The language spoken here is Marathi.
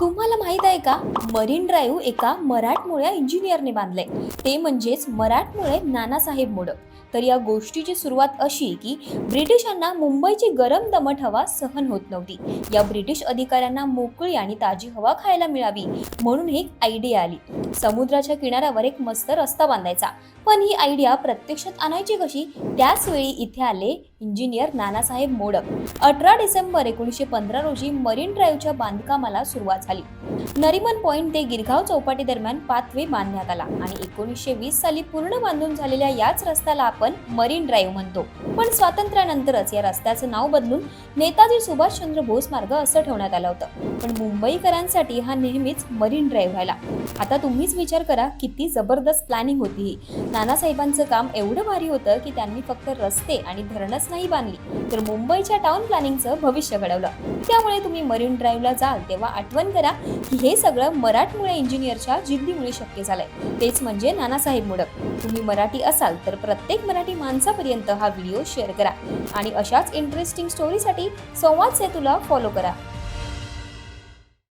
तुम्हाला माहीत आहे का? मरीन ड्राईव्ह एका मराठमोळ्या इंजिनियरने बांधलंय ते म्हणजेच मराठमोळे नानासाहेब मोडक तर या गोष्टीची सुरुवात अशी की ब्रिटिशांना मुंबईची गरम दमट हवा सहन होत नव्हती. या ब्रिटिश अधिकाऱ्यांना मोकळी आणि ताजी हवा खायला मिळावी म्हणून एक आयडिया आली. समुद्राच्या किनाऱ्यावर एक मस्त रस्ता बांधायचा. पण ही आयडिया प्रत्यक्षात आणायची कशी? त्याच वेळी इथे आले इंजिनियर नानासाहेब मोडक. अठरा डिसेंबर एकोणीसशे पंधरा रोजी मरीन ड्राईव्हच्या बांधकामाला सुरुवात झाली. नरिमन पॉइंट ते गिरगाव चौपाटी दरम्यान पाथवे बांधण्यात आला आणि एकोणीसशे वीस साली पूर्ण बांधून झालेल्या याच रस्त्याला आपण मरीन ड्राईव्ह म्हणतो. पण स्वातंत्र्यानंतरच या रस्त्याचं नाव बदलून नेताजी सुभाषचंद्र बोस मार्ग असं ठेवण्यात आलं होतं. पण मुंबईकरांसाठी हा नेहमीच मरीन ड्राईव्ह व्हायला. आता तुम्हीच विचार करा किती जबरदस्त प्लॅनिंग होती नानासाहेबांचं काम एवढं भारी होतं की त्यांनी फक्त रस्ते आणि धरणच नाही बांधली. तर मुंबईच्या टाउन प्लॅनिंगचं भविष्य घडवलं. त्यामुळे तुम्ही मरीन ड्राईव्हला जाल तेव्हा आठवण करा की हे सगळं मराठमोळ्या इंजिनियरच्या जिद्दीमुळे शक्य झालंय. तेच म्हणजे नानासाहेब मुडक. तुम्ही मराठी असाल तर प्रत्येक मराठी माणसापर्यंत हा व्हिडिओ शेअर करा. आणि अशाच इंटरेस्टिंग स्टोरीसाठी संवाद सेतूला फॉलो करा.